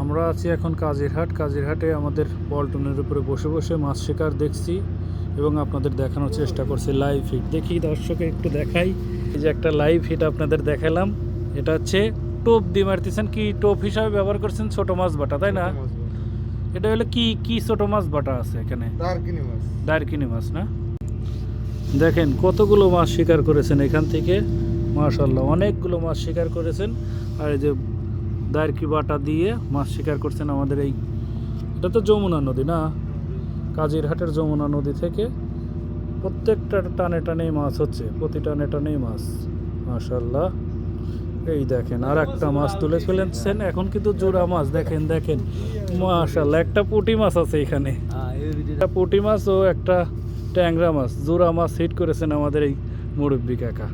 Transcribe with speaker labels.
Speaker 1: আমরা আছি এখন কাজিরহাট। কাজিরহাটে আমাদের পল্টনের উপরে বসে বসে মাছ শিকার দেখছি এবং আপনাদের দেখানোর চেষ্টা করছি লাইভ হিট দেখি দর্শকে একটু দেখাই। এই যে একটা লাইভ হিট আপনাদের দেখালাম। এটা হচ্ছে টোপ দিয়ে মারতেছেন। কি টোপ হিসাবে ব্যবহার করছেন? ছোট মাছ বাটা তাই না? এটা হলো কি কি ছোট মাছ বাটা আছে এখানে?
Speaker 2: দারকিনি মাছ।
Speaker 1: দারকিনি মাছ না? দেখেন কতগুলো মাছ শিকার করেছেন এখান থেকে। মাশাল্লাহ অনেকগুলো মাছ শিকার করেছেন। আর এই যে দারকি বাটা দিয়ে মাছ শিকার করছেন আমাদের এই এটা তো যমুনা নদী না? কাজিরহাটের যমুনা নদী থেকে প্রত্যেকটা টানে টানেই মাছ হচ্ছে প্রতি টানে টানেই মাছ মাশাল্লাহ এই দেখেন আর একটা মাছ তুলে ফেলেছেন এখন কিন্তু জোড়া মাছ দেখেন দেখেন মাশাল্লাহ একটা পুঁটি মাছ আছে এখানে। একটা পুঁটি মাছ ও একটা ট্যাংরা মাছ জোড়া মাছ হিট করেছেন আমাদের এই মুরব্বী কাকা।